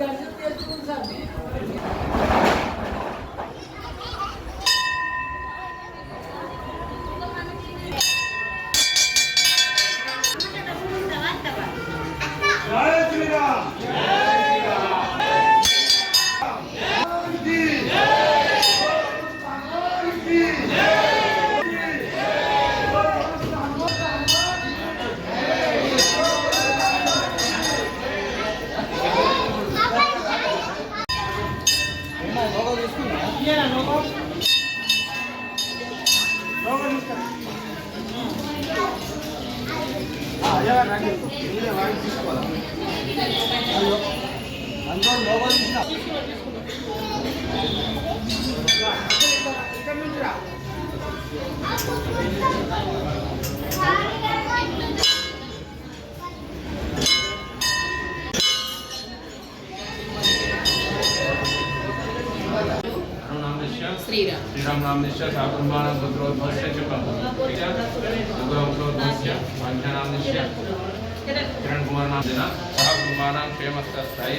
దర్శనం చేసుకుంటాం श्रीराम श्रीराम नामनिश्चय साकुर्माण भद्रोद्भवश्च च दुर्गा उपरोद्भवश्च वाञ्छानामनिश्चय కిరణ్ కుమార్ నామదిన సహ కుర్మాణం క్షేమస్థాయి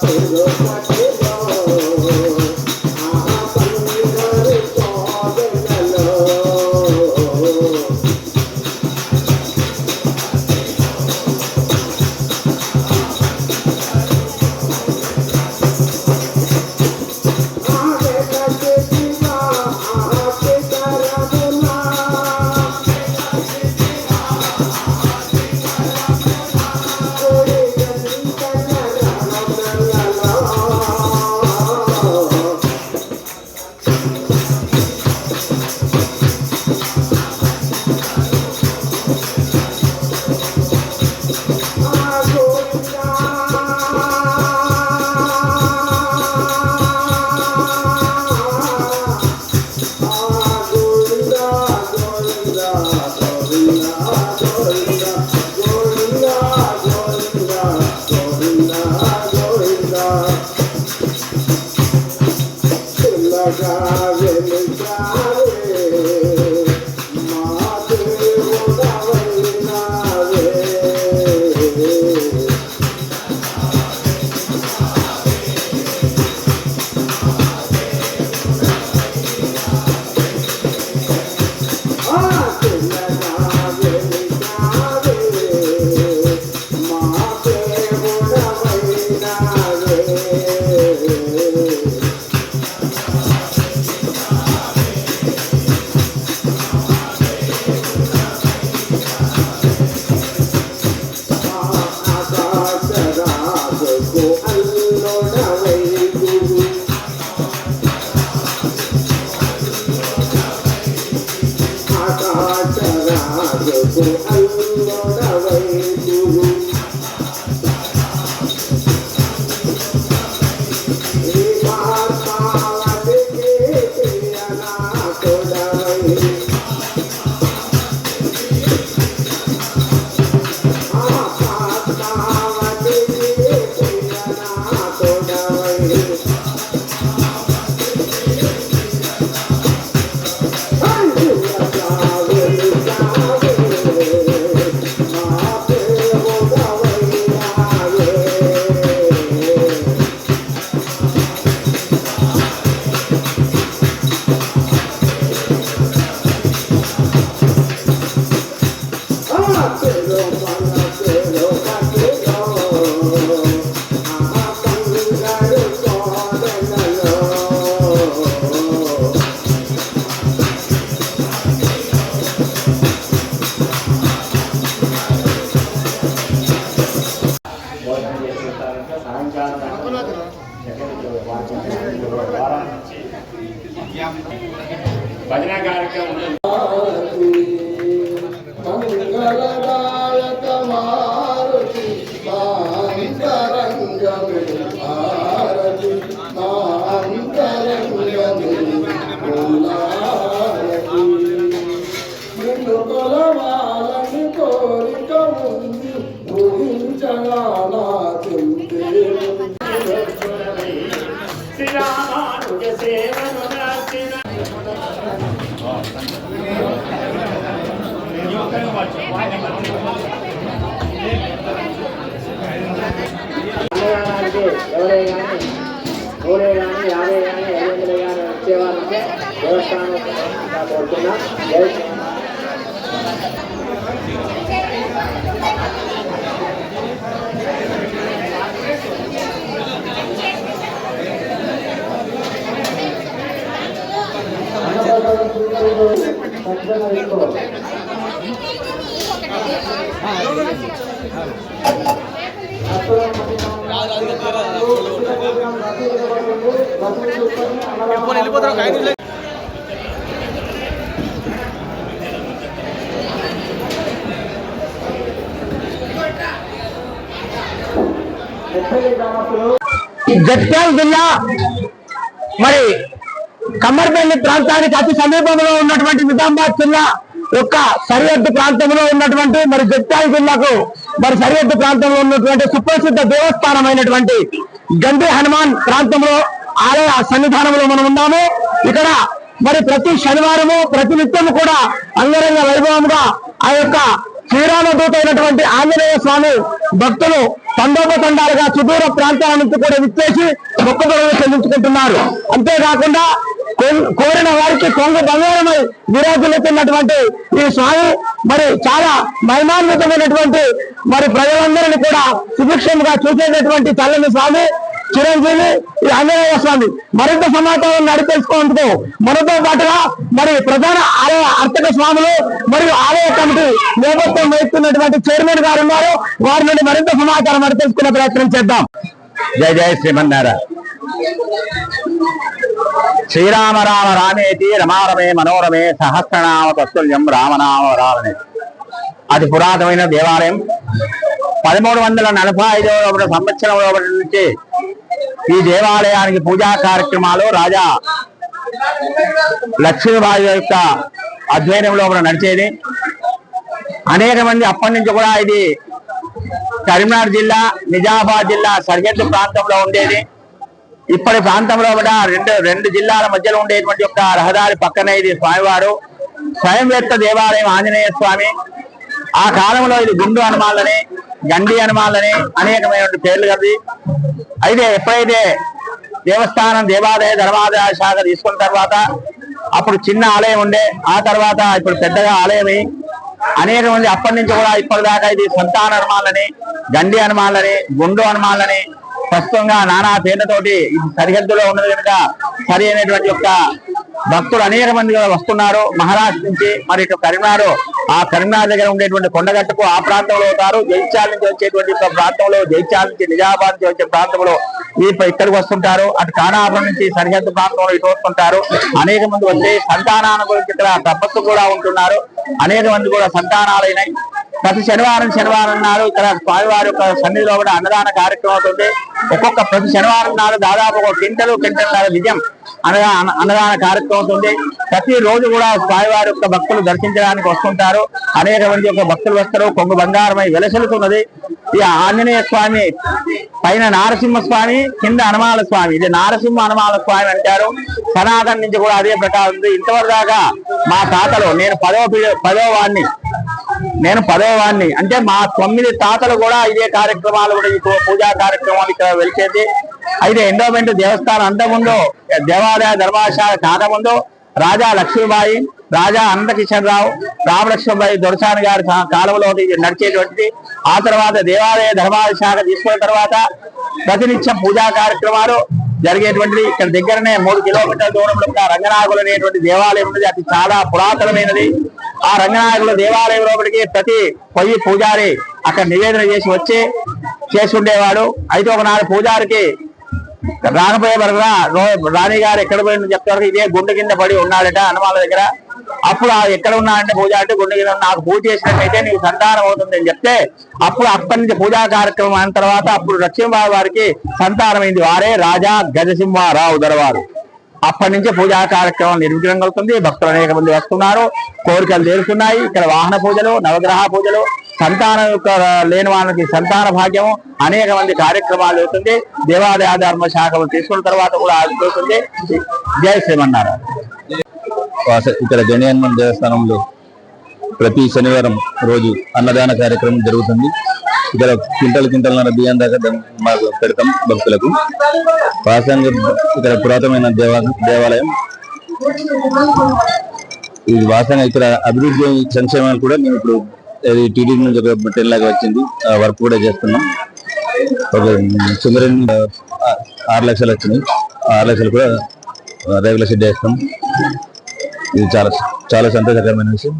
chegou. భజన కార్యక్రమం. కోరుతున్నా వెళ్ళిపోతారు శ్రీరామ్. జిల్లా మరి కమ్మర్పల్లి ప్రాంతానికి అతి సమీపంలో ఉన్నటువంటి నిజామాబాద్ జిల్లా యొక్క సరిహద్దు ప్రాంతంలో ఉన్నటువంటి మరి జగిత్యాల జిల్లాకు మరి సరిహద్దు ప్రాంతంలో ఉన్నటువంటి సుప్రసిద్ధ దేవస్థానమైనటువంటి గండి హనుమాన్ ప్రాంతంలో ఆలయ సన్నిధానంలో మనం ఉన్నాము ఇక్కడ మరి ప్రతి శనివారము ప్రతి నిత్యము కూడా అంగరంగ వైభవంగా ఆ యొక్క శ్రీరామదూత అయినటువంటి ఆంజనేయ స్వామి భక్తులు తండోపతండాలుగా సుదూర ప్రాంతాల నుంచి కూడా విచ్చేసి మొక్కుబడులు చెల్లించుకుంటున్నారు. అంతేకాకుండా కో- కోరిన వారికి కొంగు బంగారమై విరాజులుతున్నటువంటి ఈ స్వామి మరి చాలా మహిమాన్వితమైనటువంటి మరి ప్రజలందరినీ కూడా సుభిక్షంగా చూసేటటువంటి చల్లని స్వామి చిరంజీవి ఈ ఆంజనేయ స్వామి మరింత సమాచారం నడిపేసుకున్నందుకు మనతో పాటుగా మరి ప్రధాన ఆలయ అర్చక స్వాములు మరియు ఆలయ కమిటీ నేపథ్యం వహిస్తున్నటువంటి చైర్మన్ గారు ఉన్నారు. వారి నుండి మరింత సమాచారం నడిపేసుకునే ప్రయత్నం చేద్దాం. జై జై శ్రీమన్నారాయణ. శ్రీరామ రామ రామేతి రమారమే మనోరమే సహస్రనామ తత్తుల్యం రామనామ రామనే అది పురాతనమైన దేవాలయం. పదమూడు వందల నలభై ఐదవ సంవత్సరంలో నుంచి ఈ దేవాలయానికి పూజా కార్యక్రమాలు రాజా లక్ష్మీబాయి యొక్క అధ్యయనంలో కూడా నడిచేది. అనేక మంది అప్పటి నుంచి కూడా ఇది కరీంనగర్ జిల్లా నిజామాబాద్ జిల్లా సరిహద్దు ప్రాంతంలో ఉండేది. ఇప్పటి ప్రాంతంలో కూడా రెండు రెండు జిల్లాల మధ్యలో ఉండేటువంటి యొక్క రహదారి పక్కనే ఇది స్వామివారు. స్వయంవేత్త దేవాలయం ఆంజనేయ స్వామి. ఆ కాలంలో ఇది గుండు హనుమాలని గండి హనుమాలని అనేకమైనటువంటి పేర్లు కలిగి అయితే ఎప్పుడైతే దేవస్థానం దేవాలయ ధర్మాదాయ శాఖ తీసుకున్న తర్వాత అప్పుడు చిన్న ఆలయం ఉండే ఆ తర్వాత ఇప్పుడు పెద్దగా ఆలయమై. అనేక మంది అప్పటి నుంచి కూడా ఇప్పటిదాకా ఇది సంతాన హనుమాలని గండి హనుమాలని గుండు హనుమాలని ప్రస్తుతంగా నానా పేర్లతోటి ఇది సరిహద్దులో ఉన్నది కనుక సరి అనేటువంటి యొక్క భక్తులు అనేక మంది కూడా వస్తున్నారు. మహారాష్ట్ర నుంచి మరి ఇటు కరీంనగర్ ఆ కరీంనగర్ దగ్గర ఉండేటువంటి కొండగట్టుకు ఆ ప్రాంతంలో అవుతారు. జైత్యాల నుంచి వచ్చేటువంటి ప్రాంతంలో జైత్యాల నుంచి నిజామాబాద్ నుంచి వచ్చే ప్రాంతంలో ఈ ఇక్కడికి వస్తుంటారు. అటు కానాపురం నుంచి సరిహద్దు ప్రాంతంలో ఇటు వస్తుంటారు. అనేక మంది వచ్చి సంతానాల గురించి ఇక్కడ తపస్సు కూడా ఉంటున్నారు. అనేక మంది కూడా సంతానాలైనాయి. ప్రతి శనివారం శనివారం నాడు ఇక్కడ స్వామివారి యొక్క సన్నిధిలో కూడా అన్నదాన కార్యక్రమం అవుతుంది. ఒక్కొక్క ప్రతి శనివారం నాడు దాదాపు ఒక క్వింటలు క్వింటల్ విజయం అనగా అన్నదాన కార్యక్రమం అవుతుంది. ప్రతి రోజు కూడా స్వామివారి యొక్క భక్తులు దర్శించడానికి వస్తుంటారు. అనేక మంది యొక్క భక్తులు వస్తారు. కొంగు బంగారమై వెలసలుతున్నది. ఈ ఆంజనేయ స్వామి పైన నారసింహ స్వామి కింద హనుమాల స్వామి. ఇది నారసింహ హనుమాల స్వామి అంటారు. సనాతన నుంచి కూడా అదే ప్రకారం ఉంది. ఇంతవరకు దాకా మా తాతలు నేను పదవ పీ- పదవ వాడిని నేను పదవ వాడిని అంటే మా తొమ్మిది తాతలు కూడా ఇదే కార్యక్రమాలు కూడా ఈ పూజా కార్యక్రమాలు ఇక్కడ వెలిచేది. అయితే ఎండోమెంట్ దేవస్థానం అంతకుముందు దేవాలయ ధర్మశాల కాకముందు రాజా లక్ష్మీబాయి రాజా అనంతకిషన్ రావు రామలక్ష్మీబాయి దొరసాని గారి కాలంలో నడిచేటువంటిది. ఆ తర్వాత దేవాలయ ధర్మాల శాఖ తీసుకున్న తర్వాత ప్రతినిత్యం పూజా కార్యక్రమాలు జరిగేటువంటిది. ఇక్కడ దగ్గరనే మూడు కిలోమీటర్ల దూరంలో రంగనాగులు అనేటువంటి దేవాలయం ఉన్నది. అది చాలా పురాతనమైనది. ఆ రంగనాయకుల దేవాలయం లోపలికి ప్రతి పొయ్యి పూజారి అక్కడ నివేదన చేసి వచ్చి చేసుండేవాడు. అయితే ఒకనాడు పూజారికి రాకపోయే వరకు రాణి గారు ఎక్కడ పోయిందని చెప్తారు. ఇదే గుండె కింద పడి ఉన్నాడట హనుమాల దగ్గర. అప్పుడు ఆ ఎక్కడ ఉన్నాడంటే పూజ అంటే గుండె కింద నాకు పూజ చేసినట్టయితే నీకు సంతానం అవుతుంది అని చెప్తే అప్పుడు అప్పటి నుంచి పూజా కార్యక్రమం అయిన తర్వాత అప్పుడు లక్ష్మీబాబు వారికి సంతానమైంది. వారే రాజా గజసింహారావు దొరవారు. అప్పటి నుంచే పూజా కార్యక్రమం నిర్విఘ్నం కలుగుతుంది. భక్తులు అనేక మంది వస్తున్నారు. కోరికలు తీరుతున్నాయి ఇక్కడ వాహన పూజలు నవగ్రహ పూజలు సంతానం యొక్క లేని వాళ్ళకి సంతాన భాగ్యము అనేక మంది కార్యక్రమాలు అవుతుంది దేవాదాయ ధర్మ శాఖలు తీసుకున్న తర్వాత కూడా ఆగిపోతుంది జై శ్రీమన్నారాయణ. ఇక్కడ గణి దేవస్థానంలో ప్రతి శనివారం రోజు అన్నదాన కార్యక్రమం జరుగుతుంది. ఇక్కడ క్వింటల్ కింటల బియ్యం దాకా మాకు పెడతాం భక్తులకు. వాసంగా ఇక్కడ పురాతనమైన దేవా దేవాలయం. ఇది వాసంగా ఇక్కడ అభివృద్ధి సంక్షేమాలు కూడా మేము ఇప్పుడు అది టీడీపీ నుంచి ఒక టెన్ లాగా వచ్చింది. ఆ వర్క్ కూడా చేస్తున్నాం. ఒక సుందరం ఆరు లక్షలు వచ్చినాయి. ఆరు లక్షలు కూడా రేగుల షెడ్ వేస్తాం ఇది చాలా చాలా సంతోషకరమైన విషయం.